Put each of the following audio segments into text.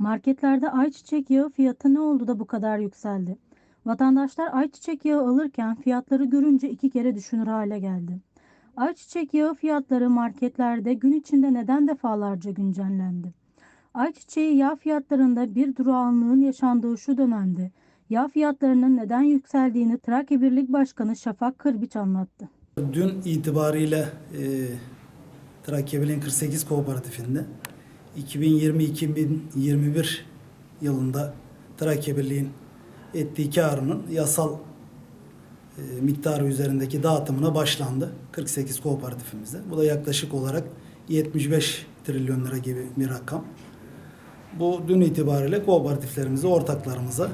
Marketlerde ayçiçek yağı fiyatı ne oldu da bu kadar yükseldi? Vatandaşlar ayçiçek yağı alırken fiyatları görünce iki kere düşünür hale geldi. Ayçiçek yağı fiyatları marketlerde gün içinde neden defalarca güncellendi? Ayçiçeği yağ fiyatlarında bir durağanlığın yaşandığı şu dönemde yağ fiyatlarının neden yükseldiğini Trakya Birlik Başkanı Şafak Kırbiç anlattı. Dün itibariyle e, Trakya Birliği'nin 48 kooperatifinde 2020-2021 yılında Trakya Birliği'nin ettiği karının yasal e, miktarı üzerindeki dağıtımına başlandı. 48 kooperatifimizde. Bu da yaklaşık olarak 75 trilyon lira gibi bir rakam. Bu dün itibariyle kooperatiflerimize, ortaklarımıza e,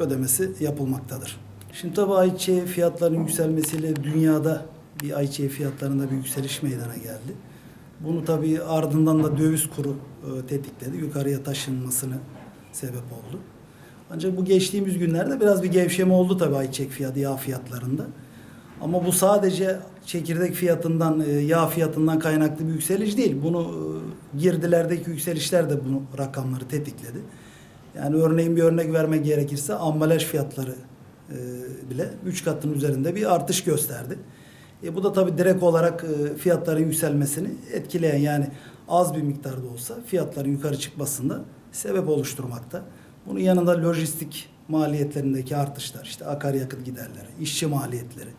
ödemesi yapılmaktadır. Şimdi tabii ayçiçeği fiyatlarının yükselmesiyle dünyada bir ayçiçeği fiyatlarında bir yükseliş meydana geldi. Bunu tabii ardından da döviz kuru e, tetikledi. Yukarıya taşınmasını sebep oldu. Ancak bu geçtiğimiz günlerde biraz bir gevşeme oldu tabii ayçiçek fiyatı, yağ fiyatlarında. Ama bu sadece çekirdek fiyatından, e, yağ fiyatından kaynaklı bir yükseliş değil. Bunu e, girdilerdeki yükselişler de bunu rakamları tetikledi. Yani örneğin bir örnek vermek gerekirse ambalaj fiyatları bile 3 katın üzerinde bir artış gösterdi. E, bu da tabii direkt olarak e, fiyatların yükselmesini etkileyen yani az bir miktarda olsa fiyatların yukarı çıkmasında sebep oluşturmakta. Bunun yanında lojistik maliyetlerindeki artışlar, işte akaryakıt giderleri, işçi maliyetleri.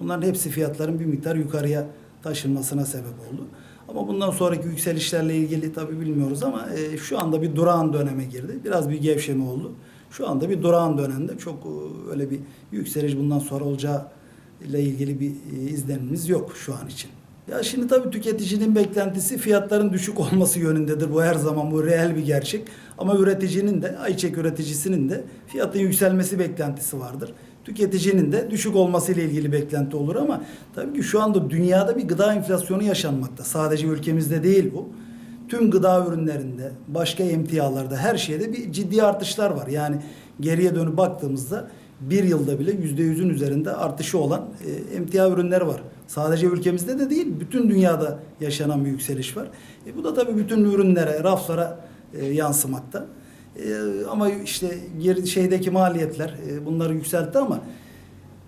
Bunların hepsi fiyatların bir miktar yukarıya taşınmasına sebep oldu. Ama bundan sonraki yükselişlerle ilgili tabii bilmiyoruz ama e, şu anda bir durağan döneme girdi. Biraz bir gevşeme oldu. Şu anda bir durağan dönemde çok e, öyle bir yükseliş bundan sonra olacağı ile ilgili bir e, izlenimimiz yok şu an için. Ya şimdi tabii tüketicinin beklentisi fiyatların düşük olması yönündedir. Bu her zaman bu reel bir gerçek. Ama üreticinin de, ayçiçek üreticisinin de fiyatın yükselmesi beklentisi vardır. Tüketicinin de düşük olması ile ilgili beklenti olur ama tabii ki şu anda dünyada bir gıda enflasyonu yaşanmakta. Sadece ülkemizde değil bu. Tüm gıda ürünlerinde, başka emtialarda, her şeyde bir ciddi artışlar var. Yani geriye dönüp baktığımızda bir yılda bile yüzde yüzün üzerinde artışı olan e, emtia ürünleri var. Sadece ülkemizde de değil, bütün dünyada yaşanan bir yükseliş var. E, bu da tabii bütün ürünlere, raflara e, yansımakta. E, ama işte geri şeydeki maliyetler e, bunları yükseltti ama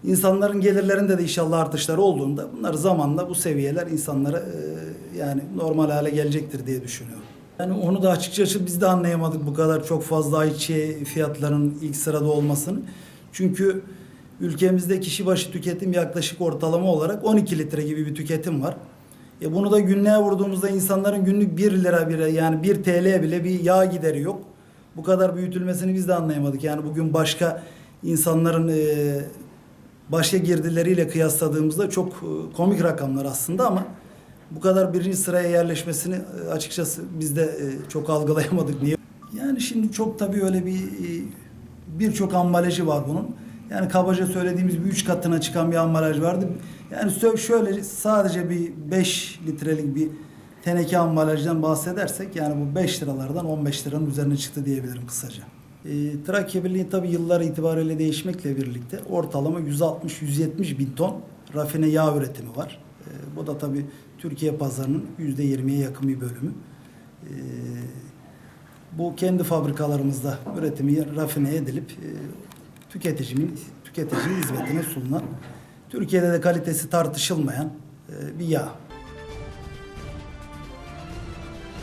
insanların gelirlerinde de inşallah artışlar olduğunda bunlar zamanla bu seviyeler insanlara e, yani normal hale gelecektir diye düşünüyorum. Yani onu da açıkçası biz de anlayamadık bu kadar çok fazla ayçiçeği fiyatlarının ilk sırada olmasını. Çünkü ülkemizde kişi başı tüketim yaklaşık ortalama olarak 12 litre gibi bir tüketim var. E bunu da günlüğe vurduğumuzda insanların günlük 1 lira bile yani 1 TL bile bir yağ gideri yok. Bu kadar büyütülmesini biz de anlayamadık. Yani bugün başka insanların e, başka girdileriyle kıyasladığımızda çok e, komik rakamlar aslında ama bu kadar birinci sıraya yerleşmesini e, açıkçası biz de e, çok algılayamadık. Niye? Yani şimdi çok tabii öyle bir e, birçok ambalajı var bunun. Yani kabaca söylediğimiz bir üç katına çıkan bir ambalaj vardı. Yani şöyle sadece bir 5 litrelik bir teneke ambalajdan bahsedersek yani bu 5 liralardan 15 liranın üzerine çıktı diyebilirim kısaca. E, Trakya Birliği tabii yıllar itibariyle değişmekle birlikte ortalama 160-170 bin ton rafine yağ üretimi var. E, bu da tabii Türkiye pazarının %20'ye yakın bir bölümü. E, bu kendi fabrikalarımızda üretimi rafine edilip e, tüketicinin tüketicinin hizmetine sunulan Türkiye'de de kalitesi tartışılmayan e, bir yağ.